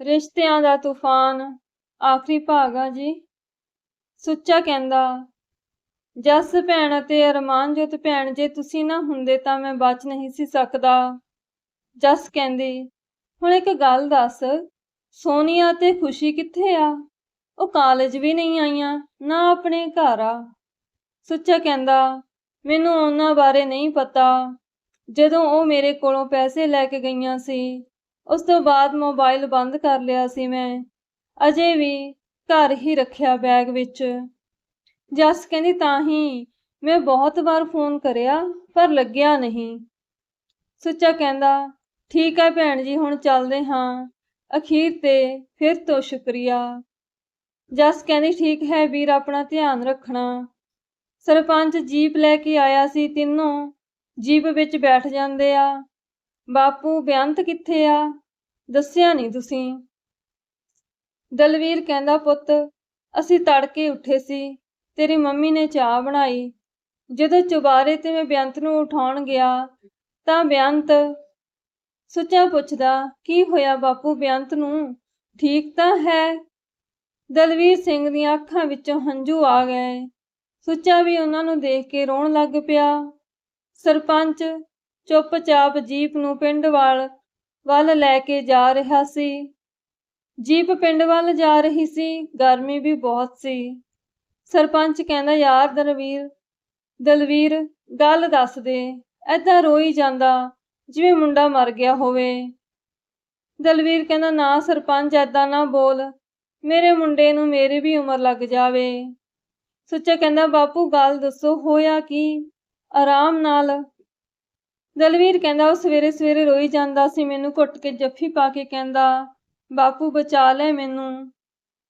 ਰਿਸ਼ਤਿਆਂ ਦਾ ਤੂਫਾਨ, ਆਖਰੀ ਭਾਗ ਆ ਜੀ। ਸੁੱਚਾ ਕਹਿੰਦਾ, ਜੱਸ ਭੈਣ ਅਤੇ ਅਰਮਾਨਜੋਤ ਭੈਣ, ਜੇ ਤੁਸੀਂ ਨਾ ਹੁੰਦੇ ਤਾਂ ਮੈਂ ਬਚ ਨਹੀਂ ਸੀ ਸਕਦਾ। ਜੱਸ ਕਹਿੰਦੀ, ਹੁਣ ਇੱਕ ਗੱਲ ਦੱਸ, ਸੋਨੀਆ ਤੇ ਖੁਸ਼ੀ ਕਿੱਥੇ ਆ? ਉਹ ਕਾਲਜ ਵੀ ਨਹੀਂ ਆਈਆਂ, ਨਾ ਆਪਣੇ ਘਰ ਆ। ਸੁੱਚਾ ਕਹਿੰਦਾ, ਮੈਨੂੰ ਉਹਨਾਂ ਬਾਰੇ ਨਹੀਂ ਪਤਾ। ਜਦੋਂ ਉਹ ਮੇਰੇ ਕੋਲੋਂ ਪੈਸੇ ਲੈ ਕੇ ਗਈਆਂ ਸੀ ਉਸ ਤੋਂ ਬਾਅਦ ਮੋਬਾਈਲ ਬੰਦ ਕਰ ਲਿਆ ਸੀ ਮੈਂ। ਅਜੇ ਵੀ ਘਰ ਹੀ ਰੱਖਿਆ ਬੈਗ ਵਿੱਚ। ਜੱਸ ਕਹਿੰਦੀ, ਤਾਂ ਹੀ ਮੈਂ ਬਹੁਤ ਵਾਰ ਫੋਨ ਕਰਿਆ, ਪਰ ਲੱਗਿਆ ਨਹੀਂ। ਸੁੱਚਾ ਕਹਿੰਦਾ, ਠੀਕ ਹੈ ਭੈਣ ਜੀ, ਹੁਣ ਚੱਲਦੇ ਹਾਂ। ਅਖੀਰ ਤੇ ਫਿਰ ਤੋਂ ਸ਼ੁਕਰੀਆ। ਜੱਸ ਕਹਿੰਦੀ, ਠੀਕ ਹੈ ਵੀਰ, ਆਪਣਾ ਧਿਆਨ ਰੱਖਣਾ। ਸਰਪੰਚ ਜੀਪ ਲੈ ਕੇ ਆਇਆ ਸੀ, ਤਿੰਨੋਂ ਜੀਪ ਵਿੱਚ ਬੈਠ ਜਾਂਦੇ ਆ। ਬਾਪੂ ਬੇਅੰਤ ਕਿੱਥੇ ਆ? ਦੱਸਿਆ ਨਹੀਂ ਤੁਸੀਂ। ਦਲਵੀਰ ਕਹਿੰਦਾ, ਪੁੱਤ, ਅਸੀਂ ਤੜਕੇ ਉੱਠੇ ਸੀ। ਤੇਰੀ ਮੰਮੀ ਨੇ ਚਾਹ ਬਣਾਈ। ਜਦੋਂ ਚੁਬਾਰੇ ਤੇ ਮੈਂ ਬੇਅੰਤ ਨੂੰ ਉਠਾਉਣ ਗਿਆ, ਤਾਂ ਬੇਅੰਤ ਸੁੱਚਾ ਪੁੱਛਦਾ, ਕੀ ਹੋਇਆ ਬਾਪੂ, ਬੇਅੰਤ ਨੂੰ? ਠੀਕ ਤਾਂ ਹੈ? ਦਲਵੀਰ ਸਿੰਘ ਦੀਆਂ ਅੱਖਾਂ ਵਿੱਚੋਂ ਹੰਝੂ ਆ ਗਏ। ਸੁੱਚਾ ਵੀ ਉਹਨਾਂ ਨੂੰ ਦੇਖ ਕੇ ਰੋਣ ਲੱਗ ਪਿਆ। ਸਰਪੰਚ ਚੁੱਪਚਾਪ ਜੀਪ ਨੂੰ ਪਿੰਡ ਵੱਲ ਵੱਲ ਲੈ ਕੇ ਜਾ ਰਿਹਾ ਸੀ। ਜੀਪ ਪਿੰਡ ਵੱਲ ਜਾ ਰਹੀ ਸੀ, ਗਰਮੀ ਵੀ ਬਹੁਤ ਸੀ। ਸਰਪੰਚ ਕਹਿੰਦਾ, ਯਾਰ ਦਲਵੀਰ ਦਲਵੀਰ, ਗੱਲ ਦੱਸ ਦੇ ਐਦਾਂ ਰੋਈ ਜਾਂਦਾ, ਜਿਵੇਂ ਮੁੰਡਾ ਮਰ ਗਿਆ ਹੋਵੇ। ਦਲਵੀਰ ਕਹਿੰਦਾ, ਨਾ ਸਰਪੰਚ ਐਦਾਂ ਨਾ ਬੋਲ, ਮੇਰੇ ਮੁੰਡੇ ਨੂੰ ਮੇਰੀ ਵੀ ਉਮਰ ਲੱਗ ਜਾਵੇ। ਸੁੱਚਾ ਕਹਿੰਦਾ, ਬਾਪੂ, ਗੱਲ ਦੱਸੋ, ਹੋਇਆ ਕੀ? ਆਰਾਮ ਨਾਲ ਦਲਵੀਰ ਕਹਿੰਦਾ, ਉਹ ਸਵੇਰੇ ਸਵੇਰੇ ਰੋਈ ਜਾਂਦਾ ਸੀ, ਮੈਨੂੰ ਘੁੱਟ ਕੇ ਜੱਫੀ ਪਾ ਕੇ ਕਹਿੰਦਾ, ਬਾਪੂ, ਬਚਾ ਲੈ ਮੈਨੂੰ।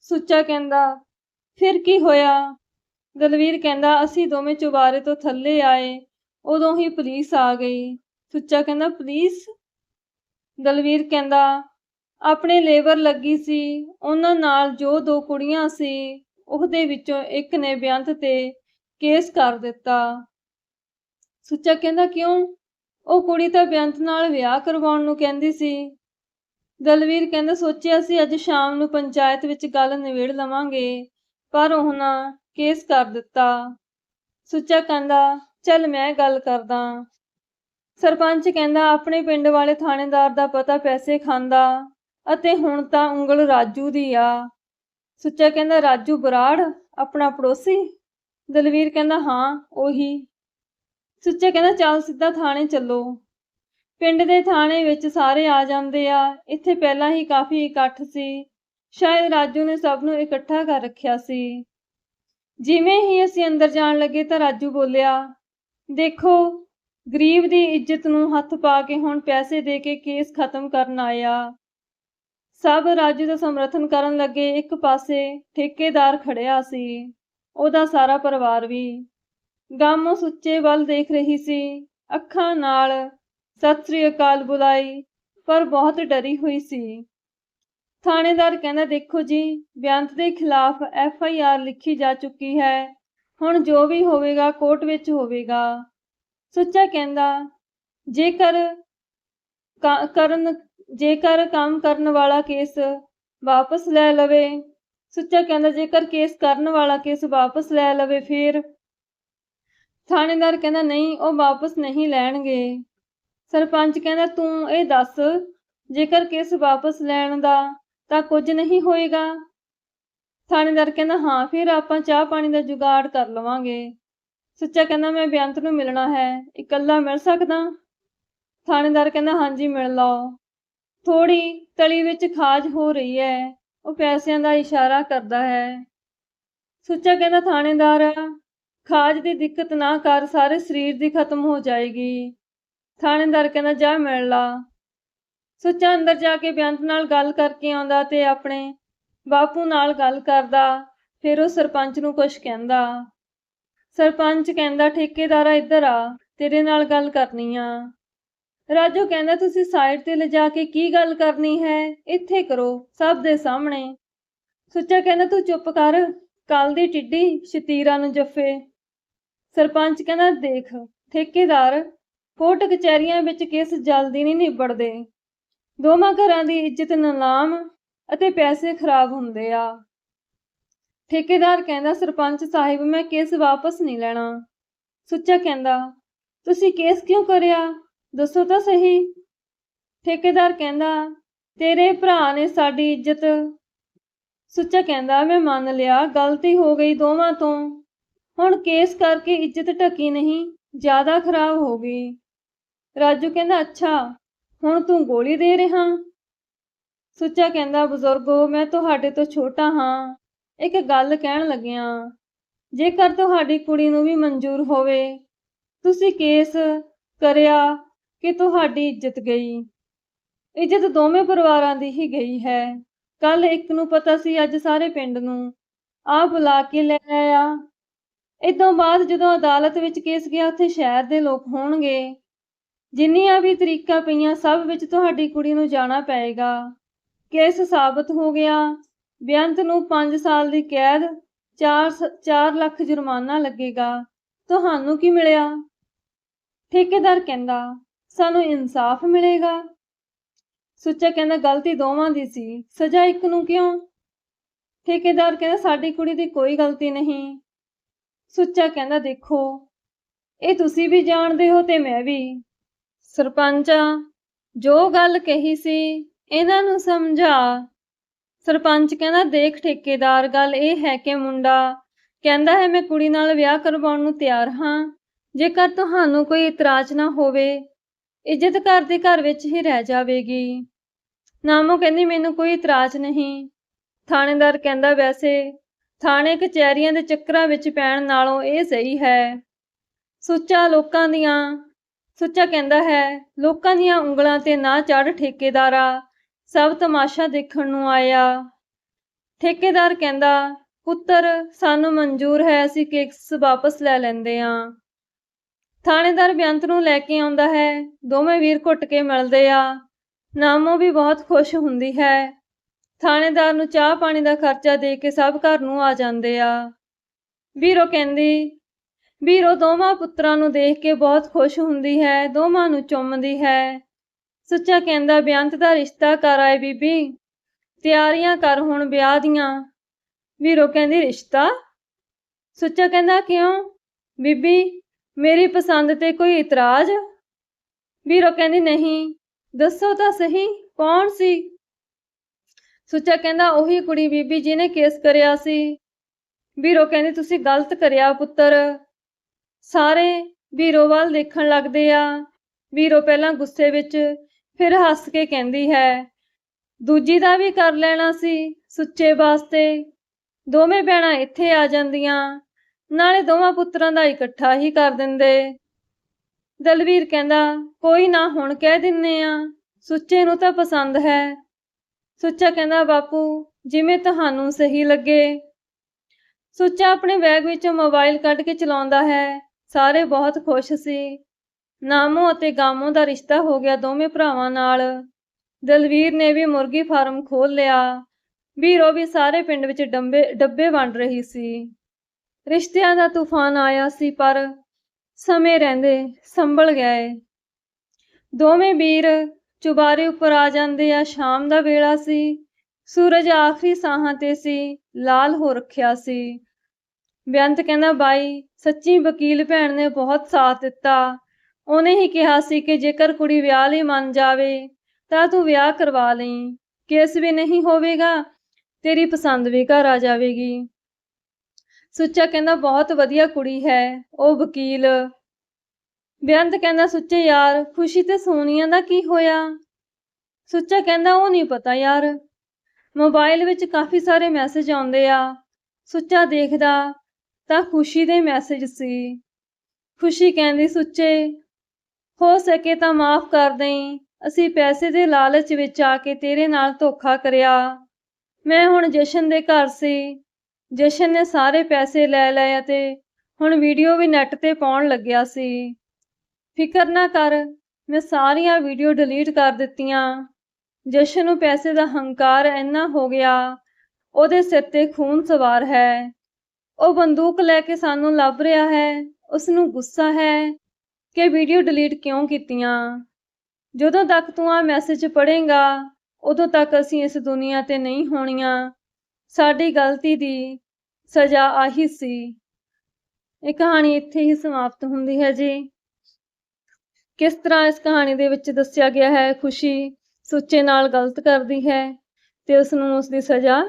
ਸੁੱਚਾ ਕਹਿੰਦਾ, ਫਿਰ ਕੀ ਹੋਇਆ? ਦਲਵੀਰ ਕਹਿੰਦਾ, ਅਸੀਂ ਦੋਵੇਂ ਚੁਬਾਰੇ ਤੋਂ ਥੱਲੇ ਆਏ, ਉਦੋਂ ਹੀ ਪੁਲਿਸ ਆ ਗਈ। ਸੁੱਚਾ ਕਹਿੰਦਾ, ਪੁਲਿਸ? ਦਲਵੀਰ ਕਹਿੰਦਾ, ਆਪਣੇ ਲੇਬਰ ਲੱਗੀ ਸੀ, ਉਹਨਾਂ ਨਾਲ ਜੋ ਦੋ ਕੁੜੀਆਂ ਸੀ, ਉਹਦੇ ਵਿੱਚੋਂ ਇੱਕ ਨੇ ਬੇਅੰਤ ਤੇ ਕੇਸ ਕਰ ਦਿੱਤਾ। ਸੁੱਚਾ ਕਹਿੰਦਾ, ਕਿਉਂ? ਉਹ ਕੁੜੀ ਤਾਂ ਬੇਅੰਤ ਨਾਲ ਵਿਆਹ ਕਰਵਾਉਣ ਨੂੰ ਕਹਿੰਦੀ ਸੀ। ਦਲਵੀਰ ਕਹਿੰਦਾ, ਸੋਚਿਆ ਸੀ ਅੱਜ ਸ਼ਾਮ ਨੂੰ ਪੰਚਾਇਤ ਵਿੱਚ ਗੱਲ ਨਿਬੇੜ ਲਵਾਂਗੇ, ਪਰ ਉਹਨਾਂ ਕੇਸ ਕਰ ਦਿੱਤਾ। ਸੁੱਚਾ ਕਹਿੰਦਾ, ਚੱਲ ਮੈਂ ਗੱਲ ਕਰਦਾ। ਸਰਪੰਚ ਕਹਿੰਦਾ, ਆਪਣੇ ਪਿੰਡ ਵਾਲੇ ਥਾਣੇਦਾਰ ਦਾ ਪਤਾ ਪੈਸੇ ਖਾਂਦਾ ਅਤੇ ਹੁਣ ਤਾਂ ਉਂਗਲ ਰਾਜੂ ਦੀ ਆ। ਸੁੱਚਾ ਕਹਿੰਦਾ, ਰਾਜੂ ਬਰਾੜ, ਆਪਣਾ ਪੜੋਸੀ? ਦਲਵੀਰ ਕਹਿੰਦਾ, ਹਾਂ, ਉਹੀ। ਸੁੱਚਾ ਕਹਿੰਦਾ, ਚੱਲ ਸਿੱਧਾ ਥਾਣੇ ਚੱਲੋ। ਪਿੰਡ ਦੇ ਥਾਣੇ ਵਿੱਚ ਸਾਰੇ ਆ ਜਾਂਦੇ ਆ। ਇੱਥੇ ਪਹਿਲਾਂ ਹੀ ਕਾਫੀ ਇਕੱਠ ਸੀ। ਸ਼ਾਇਦ ਰਾਜੂ ਨੇ ਸਭ ਨੂੰ ਇਕੱਠਾ ਕਰ ਰੱਖਿਆ ਸੀ। ਜਿਵੇਂ ਹੀ ਅਸੀਂ ਅੰਦਰ ਜਾਣ ਲੱਗੇ ਤਾਂ ਰਾਜੂ ਬੋਲਿਆ, ਦੇਖੋ, ਗਰੀਬ ਦੀ ਇੱਜ਼ਤ ਨੂੰ ਹੱਥ ਪਾ ਕੇ ਹੁਣ ਪੈਸੇ ਦੇ ਕੇ ਕੇਸ ਖਤਮ ਕਰਨ ਆਇਆ। ਸਭ ਰਾਜੂ ਦਾ ਸਮਰਥਨ ਕਰਨ ਲੱਗੇ। ਇੱਕ ਪਾਸੇ ਠੇਕੇਦਾਰ ਖੜਿਆ ਸੀ। ਉਹਦਾ ਸਾਰਾ ਪਰਿਵਾਰ ਵੀ। ਗਾਮੋ ਸੁੱਚੇ ਵੱਲ ਦੇਖ ਰਹੀ ਸੀ। ਅੱਖਾਂ ਨਾਲ ਸਤਿ ਸ੍ਰੀ ਅਕਾਲ ਬੁਲਾਈ, ਪਰ ਬਹੁਤ ਡਰੀ ਹੋਈ ਸੀ। ਥਾਣੇਦਾਰ ਕਹਿੰਦਾ, ਦੇਖੋ ਜੀ ਬੇਅੰਤ ਦੇ ਖਿਲਾਫ ਐਫ ਆਈ ਆਰ ਲਿਖੀ ਜਾ ਚੁੱਕੀ ਹੈ। ਹੁਣ ਜੋ ਵੀ ਹੋਵੇਗਾ, ਕੋਰਟ ਵਿੱਚ ਹੋਵੇਗਾ। ਸੁੱਚਾ ਕਹਿੰਦਾ, ਜੇਕਰ ਕਰਨ, ਜੇਕਰ ਕੰਮ ਕਰਨ ਵਾਲਾ ਕੇਸ ਵਾਪਸ ਲੈ ਲਵੇ। ਸੁੱਚਾ ਕਹਿੰਦਾ, ਜੇਕਰ ਕੇਸ ਕਰਨ ਵਾਲਾ ਕੇਸ ਵਾਪਸ ਲੈ ਲਵੇ, ਫਿਰ ਥਾਣੇਦਾਰ ਕਹਿੰਦਾ, ਨਹੀਂ, ਉਹ ਵਾਪਸ ਨਹੀਂ ਲੈਣਗੇ। ਸਰਪੰਚ ਕਹਿੰਦਾ, ਤੂੰ ਇਹ ਦੱਸ, ਜੇਕਰ ਕੇਸ ਵਾਪਸ ਲੈਣ ਦਾ ਤਾਂ ਕੁਝ ਨਹੀਂ ਹੋਏਗਾ? ਥਾਣੇਦਾਰ ਕਹਿੰਦਾ, ਹਾਂ, ਫਿਰ ਆਪਾਂ ਚਾਹ ਪਾਣੀ ਦਾ ਜੁਗਾੜ ਕਰ ਲਵਾਂਗੇ। ਸੁੱਚਾ ਕਹਿੰਦਾ, ਮੈਂ ਬੇਅੰਤ ਨੂੰ ਮਿਲਣਾ ਹੈ, ਇਕੱਲਾ ਮਿਲ ਸਕਦਾ? ਥਾਣੇਦਾਰ ਕਹਿੰਦਾ, ਹਾਂਜੀ, ਮਿਲ ਲਓ। ਥੋੜੀ ਤਲੀ ਵਿੱਚ ਖਾਜ ਹੋ ਰਹੀ ਹੈ, ਉਹ ਪੈਸਿਆਂ ਦਾ ਇਸ਼ਾਰਾ ਕਰਦਾ ਹੈ। ਸੁੱਚਾ ਕਹਿੰਦਾ, ਥਾਣੇਦਾਰ ਖਾਜ ਦੀ ਦਿੱਕਤ ਨਾ ਕਰ, ਸਾਰੇ ਸਰੀਰ ਦੀ ਖਤਮ ਹੋ ਜਾਏਗੀ। ਥਾਣੇਦਾਰ ਕਹਿੰਦਾ, ਜਾ ਮਿਲ ਲਾ। ਸੁੱਚਾ ਅੰਦਰ ਜਾ ਕੇ ਬੇਅੰਤ ਨਾਲ ਗੱਲ ਕਰਕੇ ਆਉਂਦਾ ਤੇ ਆਪਣੇ ਬਾਪੂ ਨਾਲ ਗੱਲ ਕਰਦਾ। ਫਿਰ ਉਹ ਸਰਪੰਚ ਨੂੰ ਕੁਝ ਕਹਿੰਦਾ। ਸਰਪੰਚ ਕਹਿੰਦਾ, ਠੇਕੇਦਾਰਾ ਇੱਧਰ ਆ, ਤੇਰੇ ਨਾਲ ਗੱਲ ਕਰਨੀ ਆ। ਰਾਜੂ ਕਹਿੰਦਾ, ਤੁਸੀਂ ਸਾਈਡ ਤੇ ਲਿਜਾ ਕੇ ਕੀ ਗੱਲ ਕਰਨੀ ਹੈ? ਇੱਥੇ ਕਰੋ, ਸਭ ਦੇ ਸਾਹਮਣੇ। ਸੁੱਚਾ ਕਹਿੰਦਾ, ਤੂੰ ਚੁੱਪ ਕਰ ਕੱਲ ਦੀ ਟਿੱਡੀ ਸ਼ਤੀਰਾ ਨੂੰ ਜੱਫੇ। ਸਰਪੰਚ ਕਹਿੰਦਾ, ਦੇਖ, ਠੇਕੇਦਾਰ ਕੋਰਟ ਕਚਹਿਰੀਆਂ ਵਿੱਚ ਕੇਸ ਜਲਦੀ ਨਹੀਂ ਨਿਬੜਦੇ। ਦੋਵਾਂ ਘਰਾਂ ਦੀ ਇੱਜ਼ਤ ਨਲਾਮ ਅਤੇ ਪੈਸੇ ਖਰਾਬ ਹੁੰਦੇ ਆ। ਠੇਕੇਦਾਰ ਕਹਿੰਦਾ, ਸਰਪੰਚ ਸਾਹਿਬ, ਮੈਂ ਕੇਸ ਵਾਪਸ ਨਹੀਂ ਲੈਣਾ। ਸੁੱਚਾ ਕਹਿੰਦਾ, ਤੁਸੀਂ ਕੇਸ ਕਿਉਂ ਕਰਿਆ? ਦੱਸੋ ਤਾਂ ਸਹੀ। ਠੇਕੇਦਾਰ ਕਹਿੰਦਾ, ਤੇਰੇ ਭਰਾ ਨੇ ਸਾਡੀ ਇੱਜ਼ਤ। ਸੁੱਚਾ ਕਹਿੰਦਾ, ਮੈਂ ਮੰਨ ਲਿਆ, ਗਲਤੀ ਹੋ ਗਈ ਦੋਵਾਂ ਤੋਂ। ਹੁਣ ਕੇਸ ਕਰਕੇ ਇੱਜ਼ਤ ਢਕੀ ਨਹੀਂ, ਜ਼ਿਆਦਾ ਖਰਾਬ ਹੋ ਗਈ। ਰਾਜੂ ਕਹਿੰਦਾ, ਅੱਛਾ, ਹੁਣ ਤੂੰ ਗੋਲੀ ਦੇ ਰਿਹਾ? ਸੁੱਚਾ ਕਹਿੰਦਾ, ਬਜ਼ੁਰਗੋ, ਮੈਂ ਤੁਹਾਡੇ ਤੋਂ ਛੋਟਾ ਹਾਂ। ਇੱਕ ਗੱਲ ਕਹਿਣ ਲੱਗਿਆ, ਜੇਕਰ ਤੁਹਾਡੀ ਕੁੜੀ ਨੂੰ ਵੀ ਮਨਜ਼ੂਰ ਹੋਵੇ, ਤੁਸੀਂ ਕੇਸ ਕਰਿਆ ਕਿ ਤੁਹਾਡੀ ਇੱਜ਼ਤ ਗਈ। ਇੱਜ਼ਤ ਦੋਵੇਂ ਪਰਿਵਾਰਾਂ ਦੀ ਹੀ ਗਈ ਹੈ। ਕੱਲ ਇੱਕ ਨੂੰ ਪਤਾ ਸੀ, ਅੱਜ ਸਾਰੇ ਪਿੰਡ ਨੂੰ। ਆ ਬੁਲਾ ਕੇ ਲੈ ਆਇਆ। ਇਦੋਂ ਬਾਅਦ ਜਦੋਂ ਅਦਾਲਤ ਵਿੱਚ ਕੇਸ ਗਿਆ, ਉੱਥੇ ਸ਼ਹਿਰ ਦੇ ਲੋਕ ਹੋਣਗੇ। ਜਿੰਨੀਆਂ ਵੀ ਤਰੀਕਾਂ ਪਈਆਂ, ਸਭ ਵਿੱਚ ਤੁਹਾਡੀ ਕੁੜੀ ਨੂੰ ਜਾਣਾ ਪਏਗਾ। ਕੇਸ ਸਾਬਤ ਹੋ ਗਿਆ। ਬੇਅੰਤ ਨੂੰ 5 ਸਾਲ ਦੀ ਕੈਦ 4 4 ਲੱਖ ਜੁਰਮਾਨਾ ਲੱਗੇਗਾ। ਤੁਹਾਨੂੰ ਕੀ ਮਿਲਿਆ? ਠੇਕੇਦਾਰ ਕਹਿੰਦਾ, ਸਾਨੂੰ ਇਨਸਾਫ ਮਿਲੇਗਾ। ਸੁੱਚਾ ਕਹਿੰਦਾ, ਗਲਤੀ ਦੋਵਾਂ ਦੀ ਸੀ। ਸਜ਼ਾ ਇੱਕ ਨੂੰ ਕਿਉਂ? ਠੇਕੇਦਾਰ ਕਹਿੰਦਾ, ਸਾਡੀ ਕੁੜੀ ਦੀ ਕੋਈ ਗਲਤੀ ਨਹੀਂ। ਸੁੱਚਾ ਕਹਿੰਦਾ, ਦੇਖੋ, ਇਹ ਤੁਸੀਂ ਵੀ ਜਾਣਦੇ ਹੋ ਤੇ ਮੈਂ ਵੀ। ਸਰਪੰਚਾ, ਜੋ ਗੱਲ ਕਹੀ ਸੀ, ਇਹਨਾਂ ਨੂੰ ਸਮਝਾ। ਸਰਪੰਚ ਕਹਿੰਦਾ, ਦੇਖ ਠੇਕੇਦਾਰ, ਗੱਲ ਇਹ ਹੈ ਕਿ ਮੁੰਡਾ ਕਹਿੰਦਾ ਹੈ, ਮੈਂ ਕੁੜੀ ਨਾਲ ਵਿਆਹ ਕਰਵਾਉਣ ਨੂੰ ਤਿਆਰ ਹਾਂ। ਜੇਕਰ ਤੁਹਾਨੂੰ ਕੋਈ ਇਤਰਾਜ਼ ਨਾ ਹੋਵੇ, ਇੱਜ਼ਤ ਘਰ ਦੇ ਘਰ ਵਿੱਚ ਹੀ ਰਹਿ ਜਾਵੇਗੀ। ਨਾਮੋ ਕਹਿੰਦੀ, ਮੈਨੂੰ ਕੋਈ ਇਤਰਾਜ਼ ਨਹੀਂ। ਥਾਣੇਦਾਰ ਕਹਿੰਦਾ, ਵੈਸੇ ਥਾਣੇ ਕਚਹਿਰੀਆਂ ਦੇ ਚੱਕਰਾਂ ਵਿੱਚ ਪੈਣ ਨਾਲੋਂ ਇਹ ਸਹੀ ਹੈ। ਸੁੱਚਾ ਲੋਕਾਂ ਦੀਆਂ, ਸੁੱਚਾ ਕਹਿੰਦਾ ਹੈ, ਲੋਕਾਂ ਦੀਆਂ ਉਂਗਲਾਂ ਤੇ ਨਾ ਚੜ ਠੇਕੇਦਾਰਾ, ਸਭ ਤਮਾਸ਼ਾ ਦੇਖਣ ਨੂੰ ਆਇਆ। ਠੇਕੇਦਾਰ ਕਹਿੰਦਾ, ਪੁੱਤਰ, ਸਾਨੂੰ ਮਨਜ਼ੂਰ ਹੈ ਅਸੀਂ ਕੇਕਸ ਵਾਪਸ ਲੈ ਲੈਂਦੇ ਹਾਂ। ਥਾਣੇਦਾਰ ਬੇਅੰਤ ਨੂੰ ਲੈ ਕੇ ਆਉਂਦਾ ਹੈ, ਦੋਵੇਂ ਵੀਰ ਘੁੱਟ ਕੇ ਮਿਲਦੇ ਆ। ਨਾਮੋ ਵੀ ਬਹੁਤ ਖੁਸ਼ ਹੁੰਦੀ ਹੈ। ਥਾਣੇਦਾਰ ਨੂੰ ਚਾਹ ਪਾਣੀ ਦਾ ਖਰਚਾ ਦੇ ਕੇ ਸਭ ਘਰ ਨੂੰ ਆ ਜਾਂਦੇ ਆ। ਵੀਰੋ ਕਹਿੰਦੀ, ਵੀਰੋ ਦੋਵਾਂ ਪੁੱਤਰਾਂ ਨੂੰ ਦੇਖ ਕੇ ਬਹੁਤ ਖੁਸ਼ ਹੁੰਦੀ ਹੈ, ਦੋਵਾਂ ਨੂੰ ਚੁੰਮਦੀ ਹੈ। ਸੁੱਚਾ ਕਹਿੰਦਾ, ਬੇਅੰਤ ਦਾ ਰਿਸ਼ਤਾ ਕਰ ਆਏ ਬੀਬੀ, ਤਿਆਰੀਆਂ ਕਰ ਹੁਣ ਵਿਆਹ ਦੀਆਂ। ਵੀਰੋ ਕਹਿੰਦੀ, ਰਿਸ਼ਤਾ? ਸੁੱਚਾ ਕਹਿੰਦਾ, ਕਿਉਂ? ਬੀਬੀ, ਮੇਰੀ ਪਸੰਦ ਤੇ ਕੋਈ ਇਤਰਾਜ਼? ਵੀਰੋ ਕਹਿੰਦੀ, ਨਹੀਂ, ਦੱਸੋ ਤਾਂ ਸਹੀ, ਕੌਣ ਸੀ? ਸੁੱਚਾ ਕਹਿੰਦਾ, ਉਹੀ ਕੁੜੀ ਬੀਬੀ ਜੀ ਨੇ ਕੇਸ ਕਰਿਆ ਸੀ। ਵੀਰੋ ਕਹਿੰਦੀ, ਤੁਸੀਂ ਗਲਤ ਕਰਿਆ ਪੁੱਤਰ। ਸਾਰੇ ਵੀਰੋ ਵੱਲ ਦੇਖਣ ਲੱਗਦੇ ਆ। ਵੀਰੋ ਪਹਿਲਾਂ ਗੁੱਸੇ ਵਿੱਚ, ਫਿਰ ਹੱਸ ਕੇ ਕਹਿੰਦੀ ਹੈ, ਦੂਜੀ ਦਾ ਵੀ ਕਰ ਲੈਣਾ ਸੀ ਸੁੱਚੇ ਵਾਸਤੇ। ਦੋਵੇਂ ਭੈਣਾਂ ਇੱਥੇ ਆ ਜਾਂਦੀਆਂ। ਨਾਲੇ ਦੋਵਾਂ ਪੁੱਤਰਾਂ ਦਾ ਇਕੱਠਾ ਹੀ ਕਰ ਦਿੰਦੇ। ਦਲਵੀਰ ਕਹਿੰਦਾ, ਕੋਈ ਨਾ, ਹੁਣ ਕਹਿ ਦਿੰਨੇ ਆ। ਸੁੱਚੇ ਨੂੰ ਤਾਂ ਪਸੰਦ ਹੈ। ਸੁੱਚਾ ਕਹਿੰਦਾ, ਬਾਪੂ, ਜਿਵੇਂ ਤੁਹਾਨੂੰ ਸਹੀ ਲੱਗੇ। ਸੁੱਚਾ ਆਪਣੇ ਬੈਗ ਵਿੱਚੋਂ ਮੋਬਾਈਲ ਕੱਢ ਕੇ ਚਲਾਉਂਦਾ ਹੈ। ਸਾਰੇ ਬਹੁਤ ਖੁਸ਼ ਸੀ। ਨਾਮੋ ਅਤੇ ਗਾਮੋ ਦਾ ਰਿਸ਼ਤਾ ਹੋ ਗਿਆ ਦੋਵੇਂ ਭਰਾਵਾਂ ਨਾਲ। ਦਲਵੀਰ ਨੇ ਵੀ ਮੁਰਗੀ ਫਾਰਮ ਖੋਲ ਲਿਆ। ਵੀਰੋ ਵੀ ਸਾਰੇ ਪਿੰਡ ਵਿੱਚ ਡੰਬੇ, ਡੱਬੇ ਵੰਡ ਰਹੀ ਸੀ। ਰਿਸ਼ਤਿਆਂ ਦਾ ਤੂਫਾਨ ਆਇਆ ਸੀ, ਪਰ ਸਮੇਂ ਰਹਿੰਦੇ ਸੰਭਲ ਗਏ। ਦੋਵੇਂ ਵੀਰ ਚੁਬਾਰੇ ਉੱਪਰ ਆ ਜਾਂਦੇ ਆ, ਸ਼ਾਮ ਦਾ ਵੇਲਾ ਸੀ। ਸੂਰਜ ਆਖਰੀ ਸਾਹਾਂ ਤੇ ਸੀ, ਲਾਲ ਹੋ ਰੱਖਿਆ ਸੀ। ਬੇਅੰਤ ਕਹਿੰਦਾ, ਬਾਈ, ਸੱਚੀ ਵਕੀਲ ਭੈਣ ਨੇ ਬਹੁਤ ਸਾਥ ਦਿੱਤਾ। ਉਹਨੇ ਹੀ ਕਿਹਾ ਸੀ ਕਿ ਜੇਕਰ ਕੁੜੀ ਵਿਆਹ ਲਈ ਮੰਨ ਜਾਵੇ, ਤਾਂ ਤੂੰ ਵਿਆਹ ਕਰਵਾ ਲਈ। ਕੇਸ ਵੀ ਨਹੀਂ ਹੋਵੇਗਾ, ਤੇਰੀ ਪਸੰਦ ਵੀ ਘਰ ਆ ਜਾਵੇਗੀ। ਸੁੱਚਾ ਕਹਿੰਦਾ, ਬਹੁਤ ਵਧੀਆ ਕੁੜੀ ਹੈ, ਉਹ ਵਕੀਲ। ਬੇਅੰਤ ਕਹਿੰਦਾ, ਸੁੱਚੇ ਯਾਰ, ਖੁਸ਼ੀ ਤੇ ਸੋਨੀਆ ਦਾ ਕੀ ਹੋਇਆ? ਸੁੱਚਾ ਕਹਿੰਦਾ, ਉਹ ਨਹੀਂ ਪਤਾ ਯਾਰ। ਮੋਬਾਈਲ ਵਿੱਚ ਕਾਫੀ ਸਾਰੇ ਮੈਸੇਜ ਆਉਂਦੇ ਆ। ਸੁੱਚਾ ਦੇਖਦਾ ਤਾਂ ਖੁਸ਼ੀ ਦੇ ਮੈਸੇਜ ਸੀ। ਖੁਸ਼ੀ ਕਹਿੰਦੀ, ਸੁੱਚੇ, ਹੋ ਸਕੇ ਤਾਂ ਮਾਫ ਕਰ ਦੇਈਂ। ਅਸੀਂ ਪੈਸੇ ਦੇ ਲਾਲਚ ਵਿੱਚ ਆ ਕੇ ਤੇਰੇ ਨਾਲ ਧੋਖਾ ਕਰਿਆ। ਮੈਂ ਹੁਣ ਜਸ਼ਨ ਦੇ ਘਰ ਸੀ। ਜਸ਼ਨ ਨੇ ਸਾਰੇ ਪੈਸੇ ਲੈ ਲਏ ਅਤੇ ਹੁਣ ਵੀਡੀਓ ਵੀ ਨੈੱਟ ਤੇ ਪਾਉਣ ਲੱਗਿਆ ਸੀ। ਫਿਕਰ ਨਾ ਕਰ, ਮੈਂ ਸਾਰੀਆਂ ਵੀਡੀਓ ਡਿਲੀਟ ਕਰ ਦਿੱਤੀਆਂ। ਜਸ਼ਨ ਨੂੰ ਪੈਸੇ ਦਾ ਹੰਕਾਰ ਇੰਨਾ ਹੋ ਗਿਆ, ਉਹਦੇ ਸਿਰ ਤੇ ਖੂਨ ਸਵਾਰ ਹੈ। ਉਹ ਬੰਦੂਕ ਲੈ ਕੇ ਸਾਨੂੰ ਲੱਭ ਰਿਹਾ ਹੈ ਉਸ ਨੂੰ ਗੁੱਸਾ ਹੈ ਕਿ ਵੀਡੀਓ ਡਿਲੀਟ ਕਿਉਂ ਕੀਤੀਆਂ। ਜਦੋਂ ਤੱਕ ਤੂੰ ਆ ਮੈਸੇਜ ਪੜ੍ਹੇਗਾ, ਉਦੋਂ ਤੱਕ ਅਸੀਂ ਇਸ ਦੁਨੀਆ ਤੇ ਨਹੀਂ ਹੋਣੀਆਂ। ਸਾਡੀ ਗਲਤੀ ਦੀ ਸਜ਼ਾ ਆਹੀ ਸੀ। ਇਹ ਕਹਾਣੀ ਇੱਥੇ ਹੀ ਸਮਾਪਤ ਹੁੰਦੀ ਹੈ ਜੀ। ਕਿਸ ਤਰ੍ਹਾਂ ਇਸ ਕਹਾਣੀ ਦੇ ਵਿੱਚ ਦੱਸਿਆ ਗਿਆ ਹੈ? ਖੁਸ਼ੀ ਸੁੱਚੇ ਨਾਲ ਗਲਤ ਕਰਦੀ ਹੈ ਤੇ ਉਸ ਨੂੰ ਉਸ ਦੀ ਸਜ਼ਾ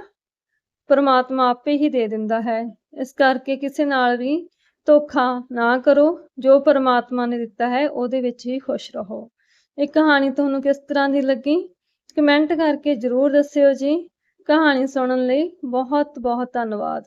ਪਰਮਾਤਮਾ ਆਪੇ ਹੀ ਦੇ ਦਿੰਦਾ ਹੈ। ਇਸ ਕਰਕੇ ਕਿਸੇ ਨਾਲ ਵੀ ਧੋਖਾ ਨਾ ਕਰੋ। ਜੋ ਪਰਮਾਤਮਾ ਨੇ ਦਿੱਤਾ ਹੈ, ਉਹਦੇ ਵਿੱਚ ਹੀ ਖੁਸ਼ ਰਹੋ। ਇਹ ਕਹਾਣੀ ਤੁਹਾਨੂੰ ਕਿਸ ਤਰ੍ਹਾਂ ਦੀ ਲੱਗੀ? ਕਮੈਂਟ ਕਰਕੇ ਜ਼ਰੂਰ ਦੱਸਿਓ ਜੀ। ਕਹਾਣੀ ਸੁਣਨ ਲਈ ਬਹੁਤ ਬਹੁਤ ਧੰਨਵਾਦ।